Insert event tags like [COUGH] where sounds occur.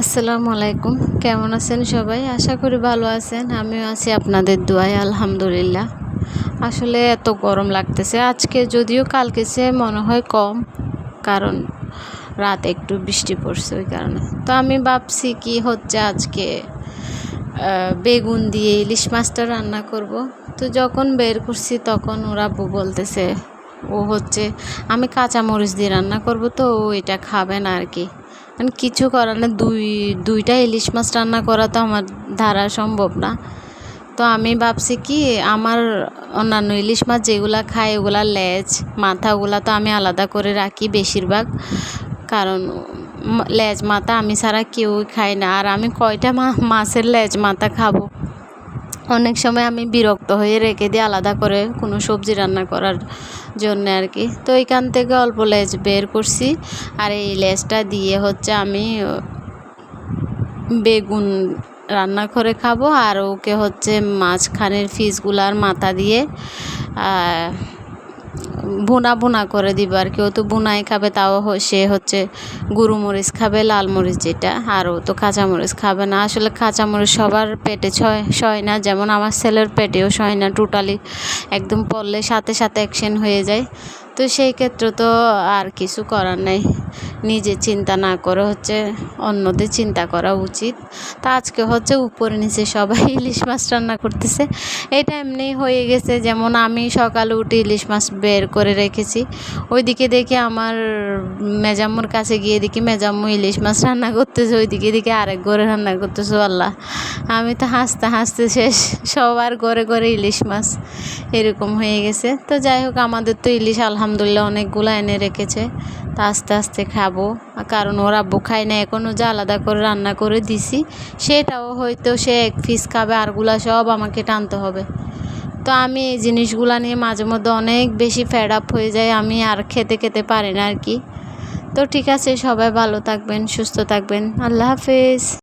আসসালামু আলাইকুম। কেমন আছেন সবাই? আশা করি ভালো আছেন। আমিও আছি আপনাদের দোয়ায়, আলহামদুলিল্লাহ। আসলে এত গরম লাগতেছে। আজকে যদিও কালকে সে মনে হয় কম, কারণ রাত একটু বৃষ্টি পড়ছে ওই কারণে। তো আমি ভাবছি কি হচ্ছে আজকে বেগুন দিয়ে ইলিশ মাছটা রান্না করব। তো যখন বের করছি তখন ওরা বলতেছে, ও হচ্ছে, আমি কাঁচামরিচ দিয়ে রান্না করব তো ও এটা খাবে না আর কি মানে কিছু করার না দুই, দুইটা ইলিশ মাছ রান্না করা তো আমার ধারা সম্ভব না। তো আমি ভাবছি কি, আমার অন্যান্য ইলিশ মাছ যেগুলো খায় ওগুলা লেজ, মাথাগুলা তো আমি আলাদা করে রাখি বেশিরভাগ। কারণ লেজ মাথা আমি ছাড়া কেউই খাই না। আর আমি কয়টা মাছের লেজ মাথা খাব? অনেক সময় আমি বিরক্ত হয়ে রেখে দিই আলাদা করে কোনো সবজি রান্না করার জন্য আর কি। তো এখান থেকে অল্প লেজ বের করছি আর এই লেজটা দিয়ে হচ্ছে আমি, বেগুন রান্না করে খাব আর ওকে হচ্ছে মাঝখানের ফিসগুলার মাথা দিয়ে ভুনা ভুনা করে দিব আর কেউ তো বুনাই খাবে, তাও সে হচ্ছে গুরু মরিচ খাবে, লাল মরিচ যেটা, আর ও তো কাঁচামরিচ খাবে না। আসলে কাঁচামরিচ সবার পেটে ছয়, সয় না, যেমন আমার ছেলের পেটেও সয় না টোটালি একদম পড়লে সাথে সাথে অ্যাকশন হয়ে যায়। তো সেই ক্ষেত্রে তো আর কিছু করার নেই। নিজে চিন্তা না করে হচ্ছে অন্যদের চিন্তা করা উচিত। তা আজকে হচ্ছে উপরে নিচে সবাই [LAUGHS] ইলিশ মাছ রান্না করতেছে। এটা এমনি হয়ে গেছে, যেমন আমি সকালে উঠে ইলিশ মাছ বের করে রেখেছি। ওইদিকে দেখি আমার মেজাম্মুর কাছে গিয়ে দেখি মেজাম্মু ইলিশ মাছ রান্না করতেছে, ওইদিকে দেখি আরেক ঘরে রান্না করতেছে আল্লাহ আমি তো হাসতে হাসতে শেষ, সবার ঘরে ঘরে ইলিশ মাছ। এরকম হয়ে গেছে। তো যাই হোক, আমাদের তো ইলিশ আলহামদুলিল্লাহ অনেকগুলো এনে রেখেছে। তা আস্তে আস্তে খাব কারণ ওর আব্বু খায় না এখনও যে আলাদা করে রান্না করে দিছি, সেটাও হয়তো সে এক পিস খাবে আরগুলা সব আমাকে টানতে হবে। তো আমি এই জিনিসগুলা নিয়ে মাঝে মধ্যে অনেক বেশি ফ্যাড আপ হয়ে যায় আমি আর খেতে খেতে পারি না আর কি। তো ঠিক আছে, সবাই ভালো থাকবেন, সুস্থ থাকবেন। আল্লাহ হাফেজ।